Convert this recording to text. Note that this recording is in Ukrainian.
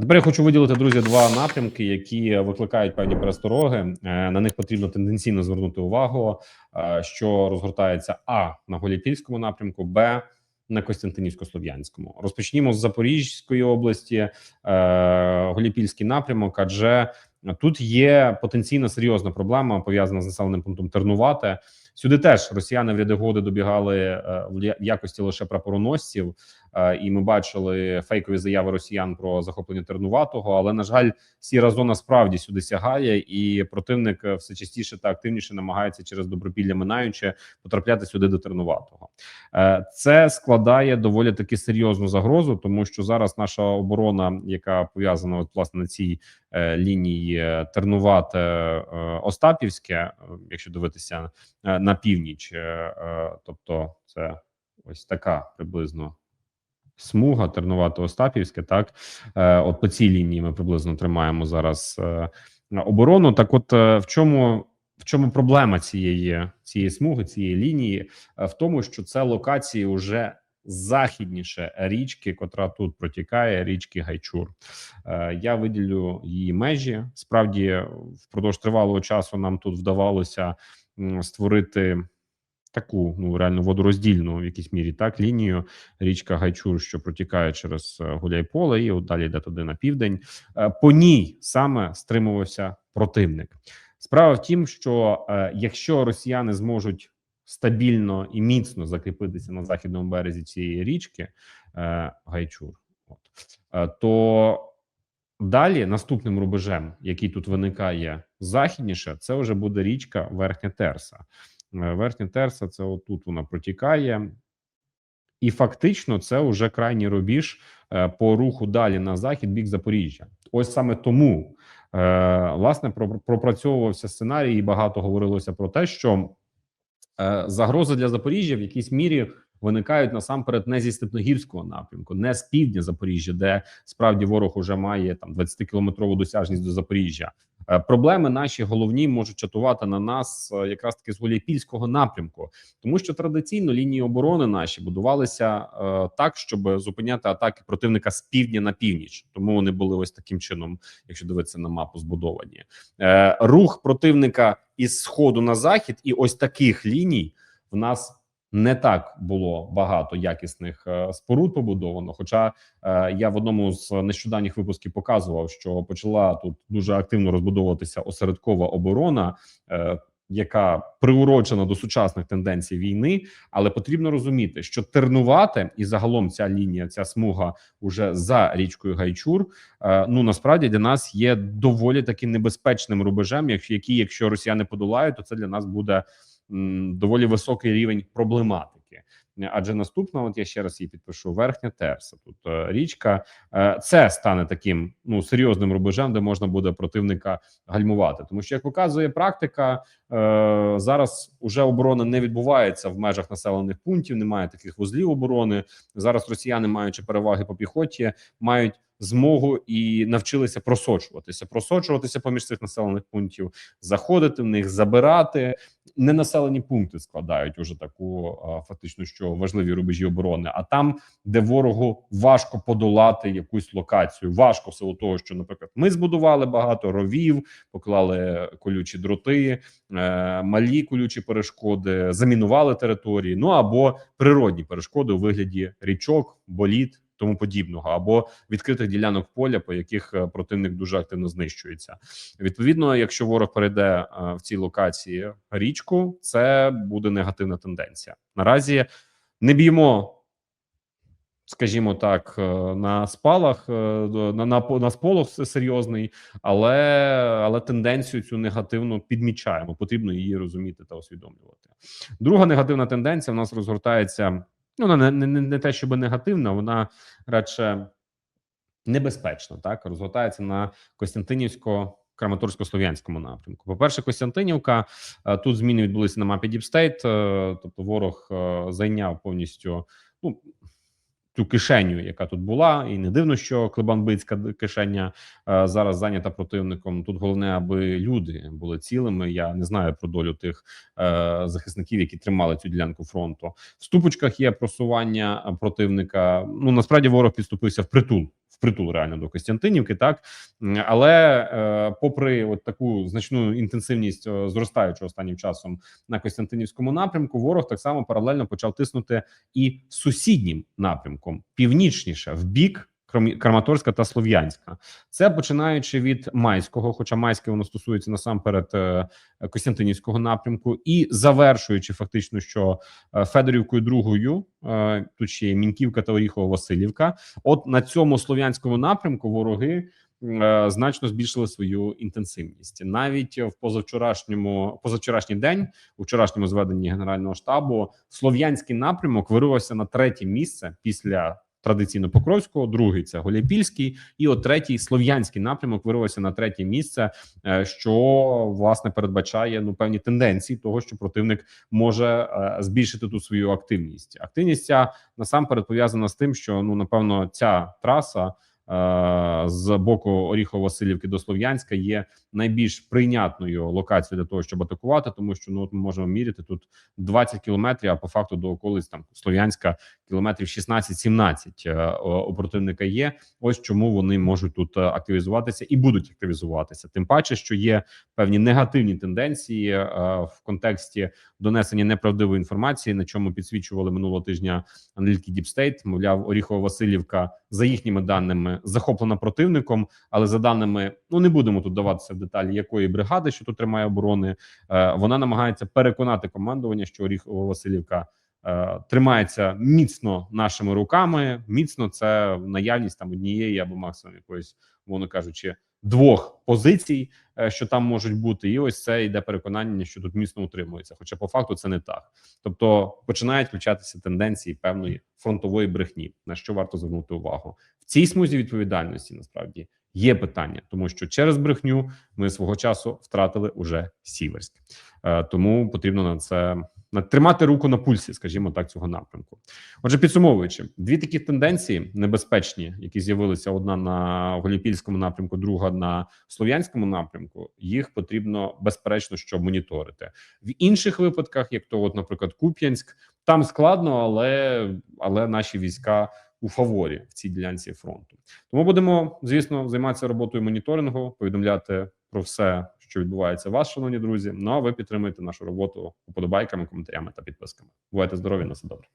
А тепер я хочу виділити, друзі, два напрямки, які викликають певні перестороги. Е, На них потрібно тенденційно звернути увагу, е, що розгортається а на Голіпільському напрямку, б на Костянтинівсько-Слов'янському. Розпочнімо з Запорізької області, е, Голіпільський напрямок, адже тут є потенційно серйозна проблема пов'язана з населеним пунктом Тернувате. Сюди теж росіяни в ряди годи добігали в якості лише прапороносців, і ми бачили фейкові заяви росіян про захоплення Тернуватого. Але на жаль, сіра зона справді сюди сягає, і противник е, все частіше та активніше намагається через добропілля минаючи потрапляти сюди до Тернуватого. Е, Це складає доволі таки серйозну загрозу, тому що зараз наша оборона, яка пов'язана от власне на цій е, лінії е, Тернувате е, Остапівське, е, якщо дивитися е, на північ, е, е, тобто це ось така приблизно. Смуга Тернувато Остапівське, так е, от по цій лінії ми приблизно тримаємо зараз е, оборону. Так, от е, в чому в чому проблема цієї цієї смуги, цієї лінії? В тому, що це локації вже західніше річки, котра тут протікає, річки Гайчур. Я виділю її межі. Справді, впродовж тривалого часу нам тут вдавалося створити. Таку ну реально водороздільну в якійсь мірі так лінію річка Гайчур, що протікає через е, Гуляйполе, і от далі йде туди на південь. Е, По ній саме стримувався противник. Справа в тім, що е, якщо росіяни зможуть стабільно і міцно закріпитися на західному березі цієї річки Гайчур, от, то далі наступним рубежем, який тут виникає західніше, це вже буде річка Верхня Терса. Е, Верхня Терса, це отут вона протікає. І фактично це вже крайній рубіж е, по руху далі на захід, бік Запоріжжя. Ось саме тому е, власне про- пропрацьовувався сценарій, і багато говорилося про те, що загрози для Запоріжжя в якійсь мірі виникають насамперед не зі степногірського напрямку, не з півдня Запоріжжя, де справді ворог уже має там 20 кілометрову досяжність до Запоріжжя. Е, Проблеми наші головні можуть чатувати на нас е, якраз таки з Гуляйпільського напрямку, тому що традиційно лінії оборони наші будувалися е, так, щоб зупиняти атаки противника з півдня на північ. Тому вони були ось таким чином, якщо дивитися на мапу, збудовані. Рух противника із сходу на захід, і ось таких ліній в нас. Не так було багато якісних е, споруд побудовано. Хоча е, я в одному з нещодавніх випусків показував, що почала тут дуже активно розбудовуватися осередкова оборона, е, яка приурочена до сучасних тенденцій війни. Але потрібно розуміти, що тернувати і загалом ця лінія, ця смуга уже за річкою Гайчур. Ну насправді для нас є доволі таки небезпечним рубежем, який, якщо росіяни подолають, то це для нас буде доволі високий рівень проблематики. Адже наступна, от я ще раз її підпишу: верхня терса. Тут е, річка, Е, це стане таким ну серйозним рубежем, де можна буде противника гальмувати. Тому що як показує практика, е, зараз уже оборона не відбувається в межах населених пунктів. Немає таких вузлів оборони. Зараз росіяни, маючи переваги по піхоті, мають змогу і навчилися просочуватися, просочуватися поміж цих населених пунктів, заходити в них, забирати. Ненаселені пункти складають уже таку фактично, що важливі рубежі оборони. А там, де ворогу важко подолати якусь локацію, важко в силу того, що, наприклад, ми збудували багато ровів, поклали колючі дроти, е, малі колючі перешкоди, замінували території. Ну або природні перешкоди у вигляді річок, боліт. Тому подібного або відкритих ділянок поля, по яких е, противник дуже активно знищується. Відповідно, якщо ворог перейде е, в цій локації річку, це буде негативна тенденція. Наразі не б'ємо, скажімо так, е, на спалах на, на, на сполох серйозний, але, але тенденцію цю негативну підмічаємо. Потрібно її розуміти та усвідомлювати. Друга негативна тенденція в нас розгортається. Ну, вона не, не, не те, щоб негативна, вона радше небезпечна. Так розгортається на Костянтинівсько. Краматорсько-слов'янському напрямку. По перше, Костянтинівка е, тут зміни відбулися на мапі Діпстейт, тобто ворог е, зайняв повністю ну ту кишеню, яка тут була, і не дивно, що Клебанбицька кишеня е, зараз зайнята противником. Тут головне, аби люди були цілими. Я не знаю про долю тих е, захисників, які тримали цю ділянку фронту. В ступочках є просування противника. Ну насправді ворог підступився в притул. Впритул реально до Костянтинівки. Так але е, попри от таку значну інтенсивність е, зростаючого останнім часом на Костянтинівському напрямку, ворог так само паралельно почав тиснути і сусіднім напрямком північніше в бік. Краматорська та Слов'янська, це починаючи від майського, хоча майське воно стосується насамперед е, Костянтинівського напрямку, і завершуючи фактично, що е, Федорівкою другою е, тут ще є Мінківка та Оріхово-Василівка. От на цьому слов'янському напрямку вороги значно збільшили свою інтенсивність. Навіть в позавчорашньому позавчорашній день, у вчорашньому зведенні Генерального штабу, слов'янський напрямок вирвався на третє місце після. Традиційно Покровського, другий це Голіпільський, і от третій слов'янський напрямок вирвався на третє місце, е, що власне передбачає ну певні тенденції того, що противник може е, збільшити тут свою активність. Активність ця насамперед пов'язана з тим, що ну напевно ця траса е, з боку Оріхово-Василівки до Слов'янська є найбільш прийнятною локацією для того, щоб атакувати, тому що ну от ми можемо міряти тут 20 кілометрів, а по факту до околиць там Слов'янська кілометрів 16-17 е, у противника є. Ось чому вони можуть тут е, активізуватися і будуть активізуватися. Тим паче, що є певні негативні тенденції е, в контексті донесення неправдивої інформації, на чому підсвічували минулого тижня аналітики State. Мовляв, Оріхово-Василівка за їхніми даними захоплена противником, але за даними ну не будемо тут даватися в деталі, якої бригади, що тут тримає оборони. Вона намагається переконати командування, що Оріхово-Василівка е, тримається міцно нашими руками. Міцно це наявність там однієї або максимум якоїсь, мовно кажучи, двох позицій, е, що там можуть бути, і ось це йде переконання, що тут міцно утримується. Хоча по факту це не так. Тобто починають включатися тенденції певної фронтової брехні, на що варто звернути увагу в цій смузі відповідальності. Насправді є питання, тому що через брехню ми свого часу втратили уже Сіверськ, Е, тому потрібно на це тримати руку на пульсі, скажімо так, цього напрямку. Отже, підсумовуючи, дві такі тенденції небезпечні, які з'явилися одна на Голіпільському напрямку, друга на Слов'янському напрямку. Їх потрібно безперечно що моніторити в інших випадках, як то, от, наприклад, Куп'янськ, там складно, але але наші війська у фаворі в цій ділянці фронту. Тому будемо, звісно, займатися роботою моніторингу, повідомляти про все, що відбувається у вас, шановні друзі. Ну а ви підтримуєте нашу роботу уподобайками, коментарями та підписками. Бувайте здорові, на все добре.